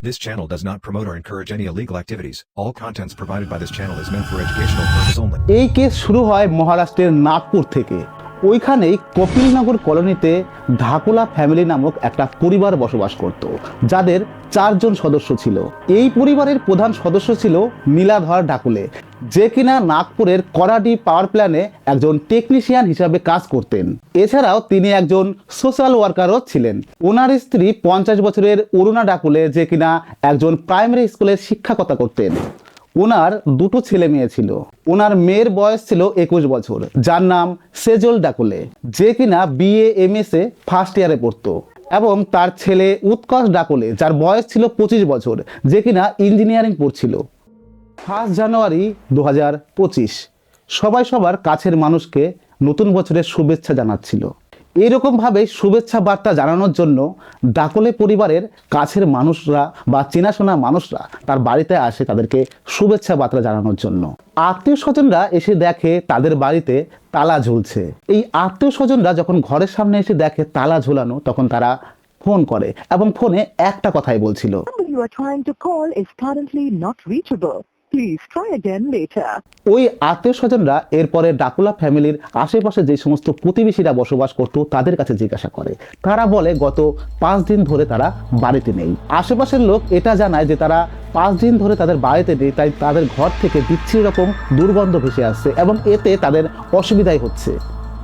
This channel does not promote or encourage any illegal activities. All contents provided by this channel is meant for educational purposes only. এই case শুরু হয় মহারাষ্ট্রের নাগপুর থেকে ওইখানেই কপিলনগর কলোনিতে ঢাকুলা family নামক একটা পরিবার বসবাস করত যাদের চারজন সদস্য ছিল। এই পরিবারের প্রধান সদস্য ছিল নীলাধর ঢাকুলে, যে কিনা নাগপুরের করাডি পাওয়ার প্ল্যানে একজন টেকনিশিয়ান হিসাবে কাজ করতেন। এছাড়াও তিনি একজন সোশ্যাল ওয়ার্কারও ছিলেন। ওনার স্ত্রী পঞ্চাশ বছরের অরুণা ডাকুলে যে কিনা একজন প্রাইমারি স্কুলের শিক্ষকতা করতেন। ওনার দুটো ছেলে মেয়ে ছিল। ওনার মেয়ের বয়স ছিল একুশ বছর, যার নাম সেজল ডাকুলে যে কিনা B A M S A first ইয়ারে পড়তো। এবং তার ছেলে উৎকর্ষ ডাকলে, যার বয়স ছিল পঁচিশ বছর, যে কিনা ইঞ্জিনিয়ারিং পড়ছিল। ফার্স্ট জানুয়ারি দু হাজার পঁচিশ, সবাই সবার কাছের মানুষকে নতুন বছরের শুভেচ্ছা জানাচ্ছিল। এইরকমভাবে শুভেচ্ছা বার্তা জানানোর জন্য ডাকলে পরিবারের কাছের মানুষরা বা চেনাশোনা মানুষরা তার বাড়িতে আসে তাদেরকে শুভেচ্ছা বার্তা জানানোর জন্য। আত্মীয় স্বজনরা এসে দেখে তাদের বাড়িতে তালা ঝুলছে। এই আত্মীয় স্বজনরা যখন ঘরের সামনে এসে দেখে তালা ঝুলানো, তখন তারা ফোন করে এবং ফোনে একটা কথাই বলছিল। Number try again later. ওই আত্মীয় স্বজনরা এরপরে ডাকুলা ফ্যামিলির আশেপাশে যে সমস্ত প্রতিবেশীরা বসবাস করত, তাদের কাছে জিজ্ঞাসা করে। তারা বলে, গত পাঁচ দিন ধরে তারা বাড়িতে নেই। আশেপাশের লোক এটা জানায় যে তারা পাঁচ দিন ধরে তাদের বাড়িতে নেই, তাই তাদের ঘর থেকে বিচ্ছিরি রকম দুর্গন্ধ ভেসে আসছে এবং এতে তাদের অসুবিধাই হচ্ছে।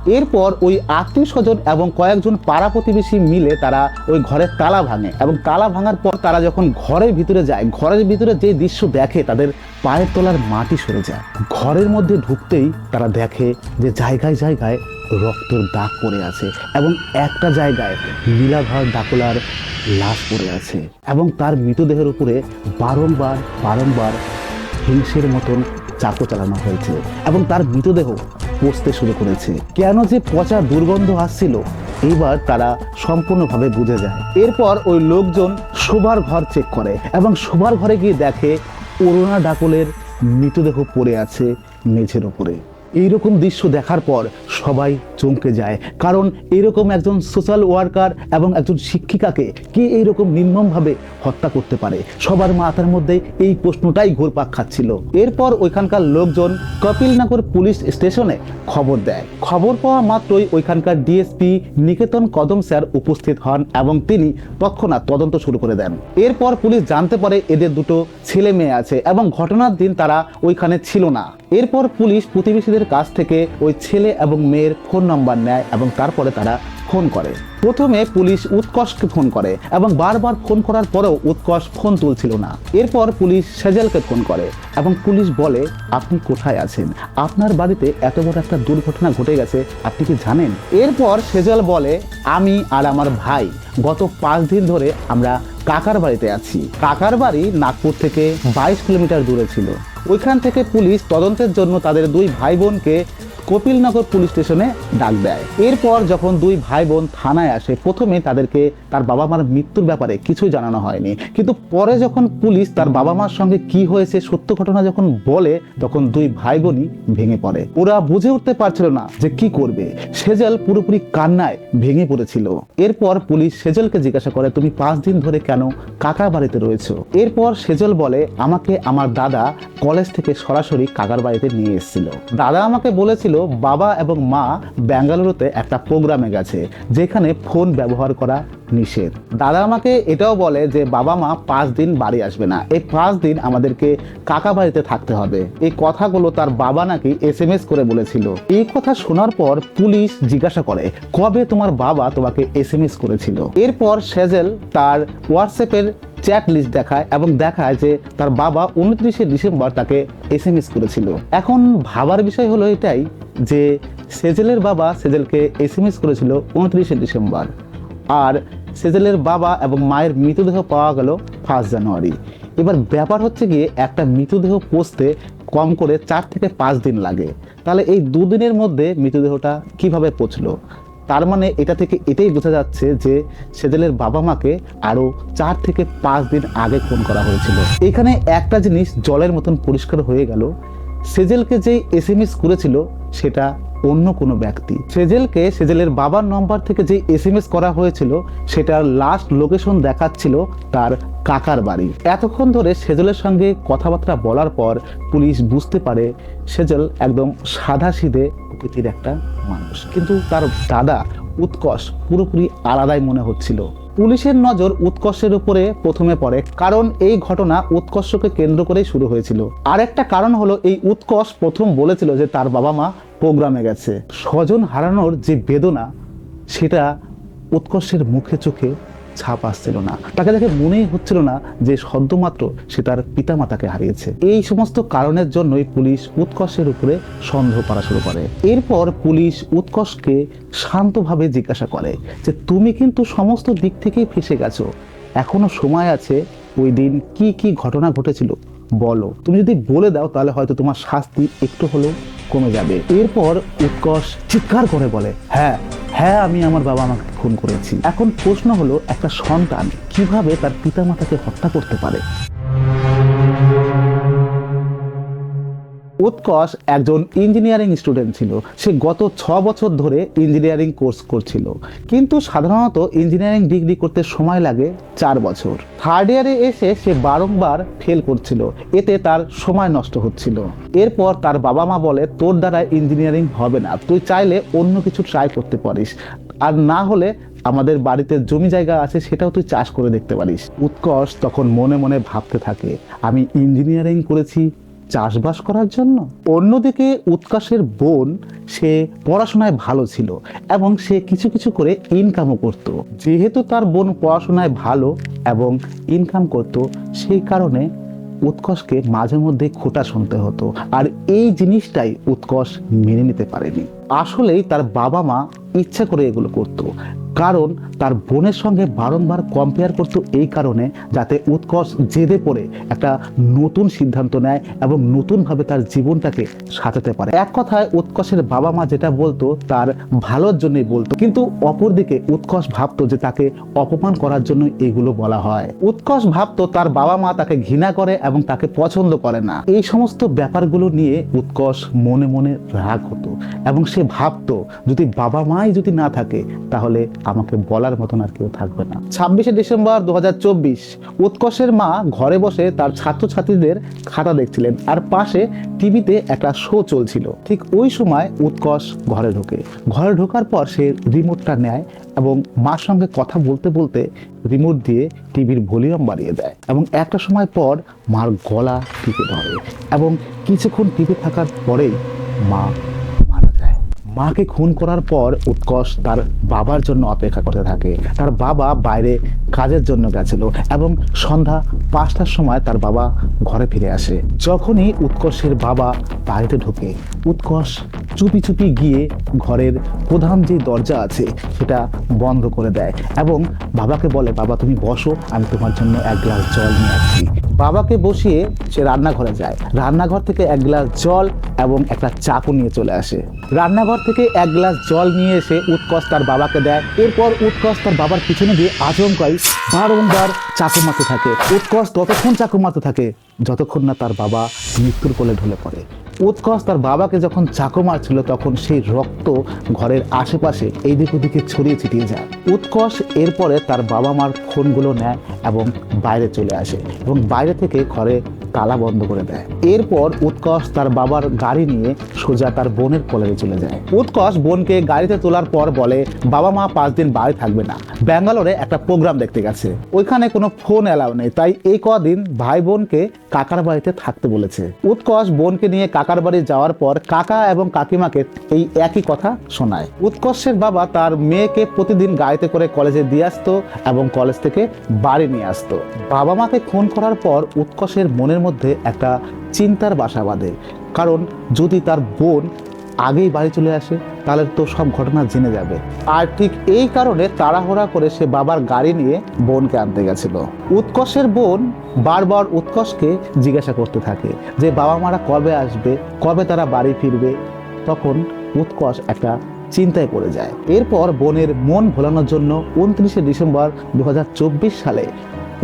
এরপর ওই আত্মীয় স্বজন এবং কয়েকজন পাড়া প্রতিবেশী মিলে তারা ওই ঘরের তালা ভাঙে এবং তালা ভাঙার পর তারা যখন ঘরের ভিতরে যায়, ঘরের ভিতরে যে দৃশ্য দেখে তাদের পায়ের তলার মাটি সরে যায়। ঘরের মধ্যে ঢুকতেই তারা দেখে যে জায়গায় জায়গায় রক্তের দাগ পড়ে আছে এবং একটা জায়গায় নীলাধর ডাকলার লাশ পড়ে আছে এবং তার মৃতদেহের উপরে বারংবার বারংবার হিংসের মতন চাকু চালানো হয়েছে এবং তার মৃতদেহ পচতে শুরু করেছে। কেন যে পচা দুর্গন্ধ আসছিল এবার তারা সম্পূর্ণভাবে বুঝে যায়। এরপর ওই লোকজন শোভার ঘর চেক করে এবং শোভার ঘরে গিয়ে দেখে অরুণা ডাকলের মৃতদেহ পড়ে আছে মেঝের উপরে এইরকম দৃশ্য দেখার পর সবাই চমকে যায়। কারণ এরকম একজন সোশ্যাল ওয়ার্কার এবং একজন শিক্ষিকাকে কে এইরকম নির্মমভাবে হত্যা করতে পারে? সবার মাথার মধ্যে এই প্রশ্নটাই ঘুরপাক খাচ্ছিল। এরপর ওইখানকার লোকজন কপিলনগর পুলিশ স্টেশনে খবর দেয়। খবর পাওয়া মাত্রই ওইখানকার ডিএসপি নিকেতন কদম স্যার উপস্থিত হন এবং তিনি তৎক্ষণাৎ তদন্ত শুরু করে দেন। এরপর পুলিশ জানতে পারে এদের দুটো ছেলে মেয়ে আছে এবং ঘটনার দিন তারা ওইখানে ছিল না। এরপর পুলিশ প্রতিবেশীদের কাছ থেকে ওই ছেলে এবং মেয়ের ফোন নাম্বার নেয় এবং তারপরে তারা ফোন করে। প্রথমে পুলিশ উৎকর্ষকে ফোন করে এবং বারবার ফোন করার পরেও উৎকর্ষ ফোন তুলছিল না। এরপর পুলিশ সেজেলকে ফোন করে এবং পুলিশ বলে, আপনি কোথায় আছেন? আপনার বাড়িতে এত বড় একটা দুর্ঘটনা ঘটে গেছে, আপনি কি জানেন? এরপর সেজল বলে, আমি আর আমার ভাই গত পাঁচ দিন ধরে আমরা কাকার বাড়িতে আছি। কাকার বাড়ি নাগপুর থেকে বাইশ কিলোমিটার দূরে ছিল। ওইখান থেকে পুলিশ তদন্তের জন্য তাদের দুই ভাই বোনকে কপিলনগর পুলিশ স্টেশনে ডাক দেয়। এরপর যখন দুই ভাই বোন থানায় আসে, প্রথমে তাদেরকে তার বাবা মার মৃত্যুর ব্যাপারে কিছুই জানানো হয়নি। কিন্তু পরে যখন পুলিশ তার বাবা মার সঙ্গে কি হয়েছে, সত্য ঘটনা যখন বলে, তখন দুই ভাই বোনই ভেঙে পড়ে। ওরা বুঝে উঠতে পারছিল না যে কি করবে। সেজল পুরোপুরি কান্নায় ভেঙে পড়েছিল। এরপর পুলিশ সেজলকে জিজ্ঞাসা করে, তুমি পাঁচ দিন ধরে কেন কাকা বাড়িতে রয়েছো? এরপর সেজল বলে, আমাকে আমার দাদা কলেজ থেকে সরাসরি কাকার বাড়িতে নিয়ে এসেছিল। দাদা আমাকে বলেছিল বাবা এবং মা বেঙ্গালুরুতে একটা প্রোগ্রামে গেছে, যেখানে ফোন ব্যবহার করা নিষেধ। দাদা আমাকে এটাও বলে যে, বাবা মা, পাঁচ দিন বাড়ি আসবে না। এই পাঁচ দিন আমাদেরকে কাকা বাড়িতে থাকতে হবে। এই কথাগুলো তার বাবা নাকি এস এম এস করে বলেছিল। এই কথা শোনার পর পুলিশ জিজ্ঞাসা করে, কবে তোমার বাবা তোমাকে এস এম এস করেছিল? এরপর সেজেল তার হোয়াটসঅ্যাপের চ্যাট লিস্ট দেখায় এবং দেখায় যে, তার বাবা উনত্রিশে ডিসেম্বর তাকে এস এম এস করেছিল। এখন ভাবার বিষয় হলো এটাই যে সেজেলের বাবা সেজেলকে এস এম এস করেছিল উনত্রিশে ডিসেম্বর। আর সেজেলের বাবা এবং মায়ের মৃতদেহ পাওয়া গেল ফার্স্ট জানুয়ারি। এবার ব্যাপার হচ্ছে গিয়ে একটা মৃতদেহ পৌঁছতে কম করে চার থেকে পাঁচ দিন লাগে। তাহলে এই দুদিনের মধ্যে মৃতদেহটা কীভাবে পৌঁছলো তার মানে এটা থেকে এটাই বোঝা যাচ্ছে যে সেজেলের বাবা মাকে আরও চার থেকে পাঁচ দিন আগে ফোন করা হয়েছিল। এখানে একটা জিনিস জলের মতন পরিষ্কার হয়ে গেল। সেজেলকে যেই এস এম এস করেছিল, সেটা অন্য কোনো ব্যক্তি। সেজেলকে সেজেলের বাবার নম্বর থেকে যে এস এম এস করা হয়েছিল, সেটার লাস্ট লোকেশন দেখাচ্ছিল তার কাকার বাড়ি। এতক্ষণ ধরে সেজলের সঙ্গে কথাবার্তা বলার পর পুলিশ বুঝতে পারে সেজল একদম সাদা সিধে প্রকৃতির একটা মানুষ। কিন্তু তার দাদা উৎকর্ষ পুরোপুরি আলাদাই মনে হচ্ছিল। পুলিশের নজর উৎকর্ষের উপরে প্রথমে পড়ে, কারণ এই ঘটনা উৎকর্ষকে কেন্দ্র করেই শুরু হয়েছিল। আর একটা কারণ হলো, এই উৎকর্ষ প্রথম বলেছিল যে তার বাবা মা প্রোগ্রামে গেছে। স্বজন হারানোর যে বেদনা, সেটা উৎকর্ষের মুখে চোখে ছাপ আসছিল না। তাকে দেখে মনেই হচ্ছিল না যে সদ্যমাত্র সে তার পিতামাতাকে হারিয়েছে। এই সমস্ত কারণের জন্যই পুলিশ উৎকর্ষের উপরে সন্দেহ করা শুরু করে। এরপর পুলিশ উৎকর্ষকে শান্তভাবে জিজ্ঞাসা করে যে, তুমি কিন্তু সমস্ত দিক থেকেই ফেসে গেছো। এখনও সময় আছে ওই দিন কি কি ঘটনা ঘটেছিল? বলো। তুমি যদি বলে দাও, তাহলে হয়তো তোমার শাস্তি একটু হলেও কমে যাবে। এরপর উৎকর্ষ চিৎকার করে বলে হ্যাঁ হ্যাঁ আমি আমার বাবা আমাকে খুন করেছি। এখন প্রশ্ন হলো, একটা সন্তান কীভাবে তার পিতামাতাকে হত্যা করতে পারে? উৎকর্ষ একজন ইঞ্জিনিয়ারিং স্টুডেন্ট ছিল। সে গত ছ বছর ধরে ইঞ্জিনিয়ারিং কোর্স করছিল। কিন্তু সাধারণত ইঞ্জিনিয়ারিং ডিগ্রি করতে সময় লাগে চার বছর। থার্ড ইয়ারে এসে সে বারংবার ফেল করছিল। এতে তার সময় নষ্ট হচ্ছিল। এরপর তার বাবা মা বলে, তোর দ্বারা ইঞ্জিনিয়ারিং হবে না। তুই চাইলে অন্য কিছু ট্রাই করতে পারিস। আর না হলে আমাদের বাড়িতে জমি জায়গা আছে, সেটাও তুই চাষ করে দেখতে পারিস। উৎকর্ষ তখন মনে মনে ভাবতে থাকে, আমি ইঞ্জিনিয়ারিং করেছি চাষবাস করার জন্য। অন্যদিকে উৎকাশের বোন, সে পড়াশোনায় ভালো ছিল এবং সে কিছু কিছু করে ইনকামও করত। যেহেতু তার বোন পড়াশোনায় ভালো এবং ইনকাম করত, সেই কারণে উৎকর্ষকে মাঝে মধ্যে খোটা শুনতে হতো। আর এই জিনিসটাই উৎকর্ষ মেনে নিতে পারেনি। আসলেই তার বাবা মা ইচ্ছা করে এগুলো করত, কারণ তার বোনের সঙ্গে বারংবার কম্পেয়ার করতো এই কারণে যাতে উৎকর্ষ জেদে পড়ে একটা নতুন সিদ্ধান্ত নেয় এবং নতুনভাবে তার জীবনটাকে সাজাতে পারে। এক কথায় উৎকর্ষের বাবা মা যেটা বলতো, তার ভালোর জন্যই বলতো, কিন্তু অপরদিকে উৎকর্ষ ভাবতো যে তাকে অপমান করার জন্য এগুলো বলা হয়। উৎকর্ষ ভাবতো তার বাবা মা তাকে ঘৃণা করে এবং তাকে পছন্দ করে না। এই সমস্ত ব্যাপারগুলো নিয়ে উৎকর্ষ মনে মনে রাগ হতো এবং সে ভাবতো, যদি বাবা মাই যদি না থাকে, তাহলে আমাকে বলার মতন আর কেউ থাকবে না। ছাব্বিশে ডিসেম্বর দু হাজার চব্বিশ, উৎকর্ষের মা ঘরে বসে তার ছাত্রছাত্রীদের খাতা দেখছিলেন। আর পাশে টিভিতে একটা শো চলছিল। ঠিক ওই সময় উৎকর্ষ ঘরে ঢোকে। ঘরে ঢোকার পর সে রিমোটটা নেয় এবং মার সঙ্গে কথা বলতে বলতে রিমোট দিয়ে টিভির ভলিউম বাড়িয়ে দেয় এবং একটা সময় পর মার গলা টিপে ধরে এবং কিছুক্ষণ টিপে থাকার পরেই মা মাকে খুন করার পর উৎকর্ষ তার বাবার জন্য অপেক্ষা করতে থাকে। তার বাবা বাইরে কাজের জন্য গেছিল এবং সন্ধ্যা পাঁচটার সময় তার বাবা ঘরে ফিরে আসে। যখনই উৎকর্ষের বাবা বাড়িতে ঢোকে উৎকর্ষ চুপি চুপি গিয়ে ঘরের প্রধান যে দরজা আছে সেটা বন্ধ করে দেয় এবং বাবাকে বলে, বাবা, তুমি বসো, আমি তোমার জন্য এক গ্লাস জল নিয়ে আসছি। বাবাকে বসিয়ে সে রান্নাঘরে যায়। রান্নাঘর থেকে এক গ্লাস জল এবং একটা চাকু নিয়ে চলে আসে। রান্নাঘর থেকে এক গ্লাস জল নিয়ে এসে উৎকর্ষ তার বাবাকে দেয়। এরপর উৎকর্ষ তার বাবার পিছনে দিয়ে আচমকাই বারংবার চাকু মারতে থাকে। উৎকর্ষ ততক্ষণ চাকু মারতে থাকে। যতক্ষণ না তার বাবা মৃত্যুর কোলে ঢলে পড়ে। উৎকর্ষ তার বাবাকে যখন চাকু মারছিল, তখন সেই রক্ত ঘরের আশেপাশে এই দিক ওদিকে ছড়িয়ে ছিটিয়ে যায়। উৎকর্ষ এরপরে তার বাবা মার ফোনগুলো নেয় এবং বাইরে চলে আসে এবং বাইরে থেকে ঘরে তালা বন্ধ করে দেয়। এরপর উৎকর্ষ তার বাবার গাড়ি নিয়ে সোজা তার বোনের কলেজে চলে যায়। উৎকর্ষ বোনকে গাড়িতে তোলার পর বলে, বাবা মা পাঁচ দিন বাড়ি থাকবে না। ব্যাঙ্গালোরে একটা প্রোগ্রাম দেখতে গেছে। ওইখানে কোনো ফোন অ্যালাউ নেই। তাই এই কদিন ভাই বোনকে কাকার বাড়িতে থাকতে বলেছে। উৎকর্ষ বোনকে নিয়ে কাকার বাড়ি যাওয়ার পর কাকা এবং কাকিমাকে এই একই কথা শোনায়। উৎকর্ষের বাবা তার মেয়েকে প্রতিদিন গাড়িতে করে কলেজে দিয়ে আসতো এবং কলেজ থেকে বাড়ি নিয়ে আসতো। বাবা মাকে খুন করার পর উৎকর্ষের মনের মধ্যে একটা চিন্তার বাসা বাঁধে। কারণ যদি তার বোন আগেই বাড়ি চলে আসে, তাহলে তো সব ঘটনা জেনে যাবে। আর ঠিক এই কারণে তাড়াহুড়া করে সে বাবার গাড়ি নিয়ে বোনকে আনতে গেছিল। উৎকর্ষের বোন বারবার উৎকর্ষকে জিজ্ঞাসা করতে থাকে যে, বাবা মারা কবে আসবে? কবে তারা বাড়ি ফিরবে? তখন উৎকর্ষ একটা চিন্তায় পড়ে যায়। এরপর বোনের মন ভোলানোর জন্য উনত্রিশে ডিসেম্বর দু হাজার চব্বিশ সালে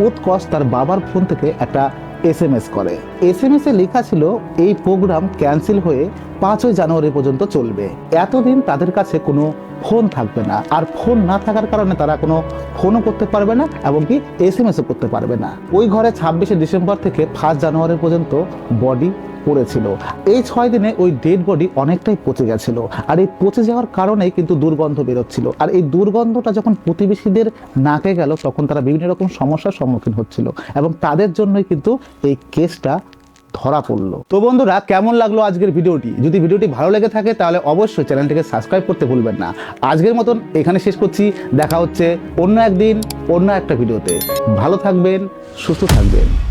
উৎকর্ষ তার বাবার ফোন থেকে একটা এস এম এস করে। এস এম এস এ লেখা ছিল, এই প্রোগ্রাম ক্যান্সেল হয়ে পাঁচই জানুয়ারি পর্যন্ত চলবে। এতদিন তাদের কাছে কোনো ফোন থাকবে না। আর ফোন না থাকার কারণে তারা কোনো ফোনও করতে পারবে না এবং কি এস এম এসও করতে পারবে না। ওই ঘরে ছাব্বিশে ডিসেম্বর থেকে ফার্স্ট জানুয়ারি পর্যন্ত বডি পড়েছিল। এই ছয় দিনে ওই ডেড বডি অনেকটাই পচে গেছিল। আর এই পচে যাওয়ার কারণেই কিন্তু দুর্গন্ধ বেরোচ্ছিল। আর এই দুর্গন্ধটা যখন প্রতিবেশীদের নাকে গেল, তখন তারা বিভিন্ন রকম সমস্যার সম্মুখীন হচ্ছিল। এবং তাদের জন্যই কিন্তু এই কেসটা ধরা পড়ল। তো বন্ধুরা, কেমন লাগল আজকের ভিডিওটি? যদি ভিডিওটি ভালো লেগে থাকে, তাহলে অবশ্যই চ্যানেলটিকে সাবস্ক্রাইব করতে ভুলবেন না। আজকের মতন এখানে শেষ করছি। দেখা হচ্ছে অন্য একদিন, অন্য একটা ভিডিওতে। ভালো থাকবেন, সুস্থ থাকবেন।